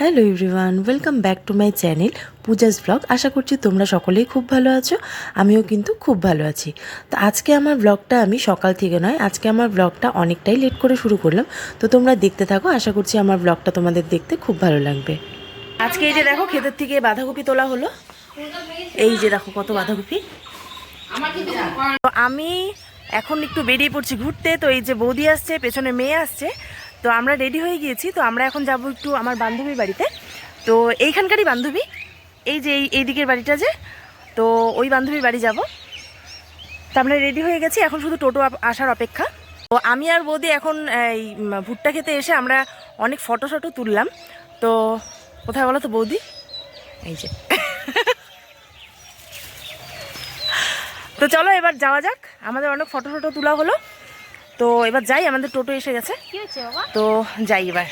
Hello everyone welcome back to my channel Pooja's blog আশা করছি তোমরা সকলেই খুব ভালো আছো। আমিও কিন্তু খুব ভালো আছি। তো আজকে আমার ব্লগটা আমি সকাল থেকে নয়, আজকে আমার ব্লগটা অনেকটাই লেট করে শুরু করলাম। তো তোমরা দেখতে থাকো, আশা করছি আমার ব্লগটা তোমাদের দেখতে খুব ভালো লাগবে। আজকে এই যে দেখো, ক্ষেতের থেকে বাঁধাকপি তোলা হলো। এই যে দেখো, কত বাঁধাকপি। তো আমি এখন একটু বেরিয়ে পড়ছি ঘুরতে। তো এই যে বৌদি আসছে, পেছনে মেয়ে আসছে। তো আমরা রেডি হয়ে গিয়েছি, তো আমরা এখন যাব একটু আমার বান্ধবীর বাড়িতে। তো এইখানকারই বান্ধবী, এই যে এই দিকের বাড়িটা যে, তো ওই বান্ধবীর বাড়ি যাব। তো আমরা রেডি হয়ে গেছি, এখন শুধু টোটো আসার অপেক্ষা। তো আমি আর বৌদি এখন এই ভুট্টা খেতে এসে আমরা অনেক ফটো শটো তুললাম। তো কোথায় বলো তো বৌদি? এই যে। তো চলো এবার যাওয়া যাক, আমাদের অনেক ফটো ফটো তোলা হলো। তো এবার যাই আমাদের টোটো এসে গেছে। তো যাই এবার।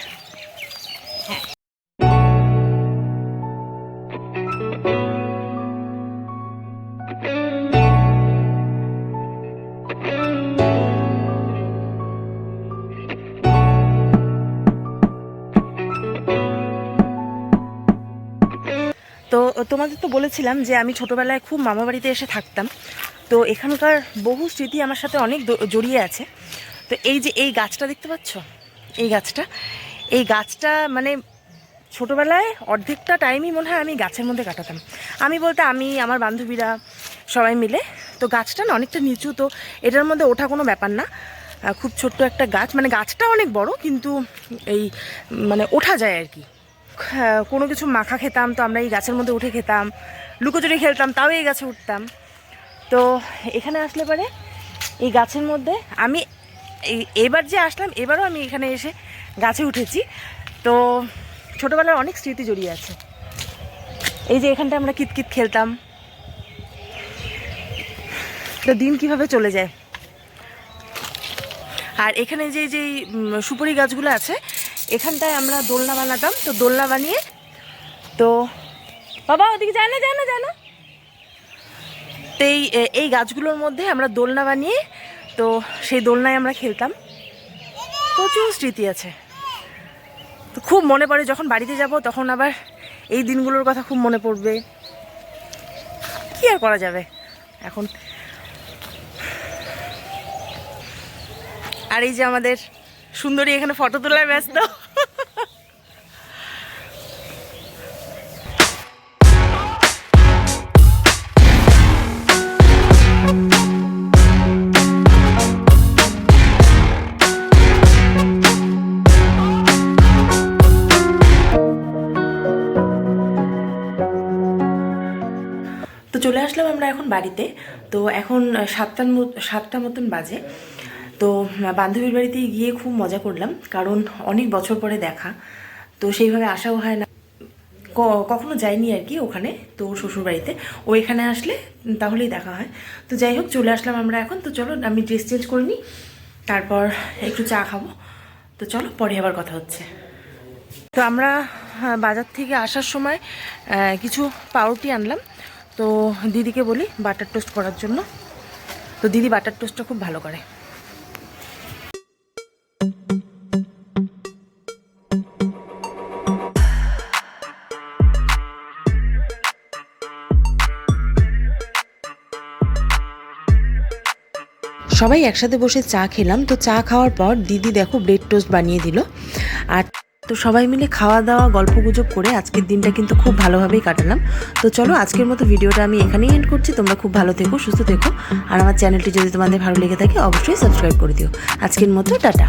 তো তোমাদের তো বলেছিলাম যে আমি ছোটবেলায় খুব মামা বাড়িতে এসে থাকতাম। তো এখানকার বহু স্মৃতি আমার সাথে অনেক জড়িয়ে আছে। তো এই যে এই গাছটা দেখতে পাচ্ছ? এই গাছটা। এই গাছটা মানে ছোটোবেলায় অর্ধেকটা টাইমই মনে হয় আমি গাছের মধ্যে কাটাতাম। আমি বলতে আমি, আমার বান্ধবীরা সবাই মিলে, তো গাছটা না অনেকটা নিচু, তো এটার মধ্যে ওঠা কোনো ব্যাপার না। খুব ছোট্ট একটা গাছ মানে গাছটা অনেক বড়, কিন্তু এই মানে ওঠা যায় আর কি। কোনো কিছু মাখা খেতাম তো আমরা এই গাছের মধ্যে উঠে খেতাম, লুকোচুরি খেলতাম, তাও এই গাছে উঠতাম। তো এখানে আসলে পরে এই গাছের মধ্যে আমি এবার যে আসলাম, এবারও আমি এখানে এসে গাছে উঠেছি। তো ছোটোবেলার অনেক স্মৃতি জড়িয়ে আছে। এই যে এখানটা আমরা কিতকিত খেলতাম। তো দিন কীভাবে চলে যায়। আর এখানে যে যে সুপারি গাছগুলো আছে এখানটায় আমরা দোলনা বানাতাম, তো দোলনা বানিয়ে, তো বাবা, ওদিকে যায় না যায় না যায় না। তো এই এই গাছগুলোর মধ্যে আমরা দোলনা বানিয়ে, তো সেই দোলনায় আমরা খেলতাম। প্রচুর স্মৃতি আছে। তো খুব মনে পড়ে, যখন বাড়িতে যাব, তখন আবার এই দিনগুলোর কথা খুব মনে পড়বে। কি আর করা যাবে? এখন আর এই যে আমাদের সুন্দরী এখানে ফটো তোলায় ব্যস্ত। তো চলে আসলাম আমরা এখন বাড়িতে। তো এখন সাতটার সাতটা মতন বাজে। তো বান্ধবীর বাড়িতে গিয়ে খুব মজা করলাম, কারণ অনেক বছর পরে দেখা। তো সেইভাবে আসাও হয় না। কখনো যাইনি আর কি ওখানে, তো শ্বশুর বাড়িতে ও এখানে আসলে তাহলেই দেখা হয়। তো যাই হোক, চলে আসলাম আমরা এখন। তো চলো, আমি ড্রেস চেঞ্জ করে নিই, তারপর একটু চা খাব। তো চলো, পরে আবার কথা হচ্ছে। তো আমরা বাজার থেকে আসার সময় কিছু পাউরুটি আনলাম। তো দিদিকে বলি বাটার টোস্ট করার জন্য। তো দিদি বাটার টোস্টটা খুব ভালো করে। সবাই একসাথে বসে চা খেলাম। তো চা খাওয়ার পর দিদি দেখো ব্রেড টোস্ট বানিয়ে দিল। আর তো সবাই মিলে খাওয়া দাওয়া গল্প গুজব করে আজকের দিনটা কিন্তু খুব ভালোভাবেই কাটালাম। তো চলো আজকের মতো ভিডিওটা আমি এখানেই এন্ড করছি। তোমরা খুব ভালো থেকো, সুস্থ থেকো। আর আমার চ্যানেলটি যদি তোমাদের ভালো লেগে থাকে, অবশ্যই সাবস্ক্রাইব করে দিও। আজকের মতো, টাটা।